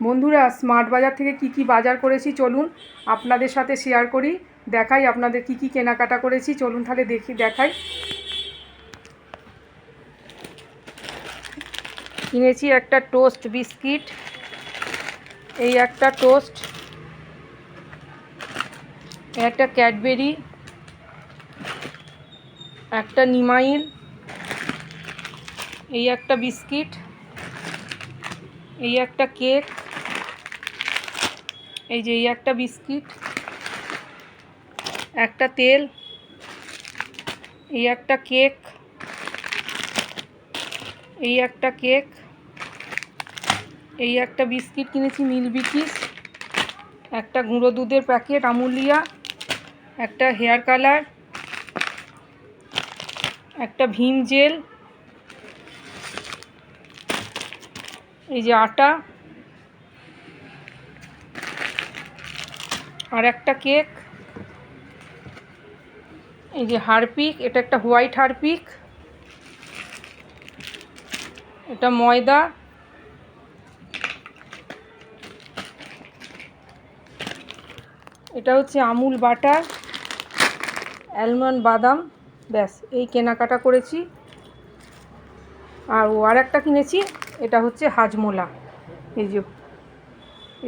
বন্ধুরা স্মার্ট বাজার থেকে কি কি বাজার করেছি চলুন আপনাদের সাথে শেয়ার করি, দেখাই আপনাদের কি কি কেনাকাটা করেছি, চলুন তাহলে দেখি, দেখাই। কিনেছি একটা টোস্ট বিস্কিট এই একটা টোস্ট একটা ক্যাডবেরি একটা নিমাইল এই একটা বিস্কিট এই একটা কেক, এই যে এই একটা বিস্কিট, একটা তেল, এই একটা কেক, এই একটা কেক, এই একটা বিস্কিট কিনেছি মিল বিকিস একটা গুঁড়ো দুধের প্যাকেট আমুলিয়া, একটা হেয়ার কালার, একটা ভীম জেল এই যে আটা। আর একটা কেক। এই যে হারপিক, এটা একটা হোয়াইট হারপিক। এটা ময়দা। এটা হচ্ছে আমুল বাটার, অ্যালমন্ড বাদাম, ব্যাস, এই কেনাকাটা করেছি। আর ও আর একটা কিনেছি এটা হচ্ছে হাজমোলা। এই যে,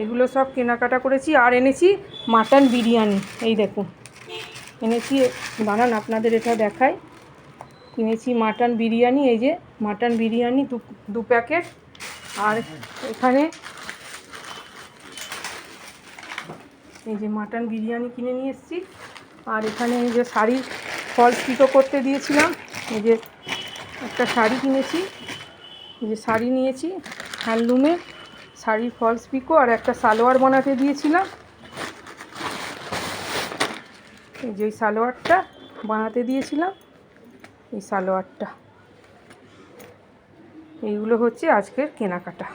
এগুলো সব কেনাকাটা করেছি আর এনেছি মাটন বিরিয়ানি। এই দেখুন এনেছি, দাঁড়ান আপনাদের এটা দেখাই। কিনেছি মাটন বিরিয়ানি, এই যে মাটন বিরিয়ানি দু দু প্যাকেট। আর এখানে এই যে মাটন বিরিয়ানি কিনে নিয়ে এসেছি। আর এখানে এই যে শাড়ি ফলস পিকো করতে দিয়েছিলাম। এই যে একটা শাড়ি কিনেছি। যে শাড়ি নিয়েছি হ্যান্ডলুমে শাড়ির ফলস পিকো আর একটা সালোয়ার বানাতে দিয়েছিলাম। এই যে সালোয়ারটা বানাতে দিয়েছিলাম, এই সালোয়ারটা। এইগুলো হচ্ছে আজকের কেনাকাটা।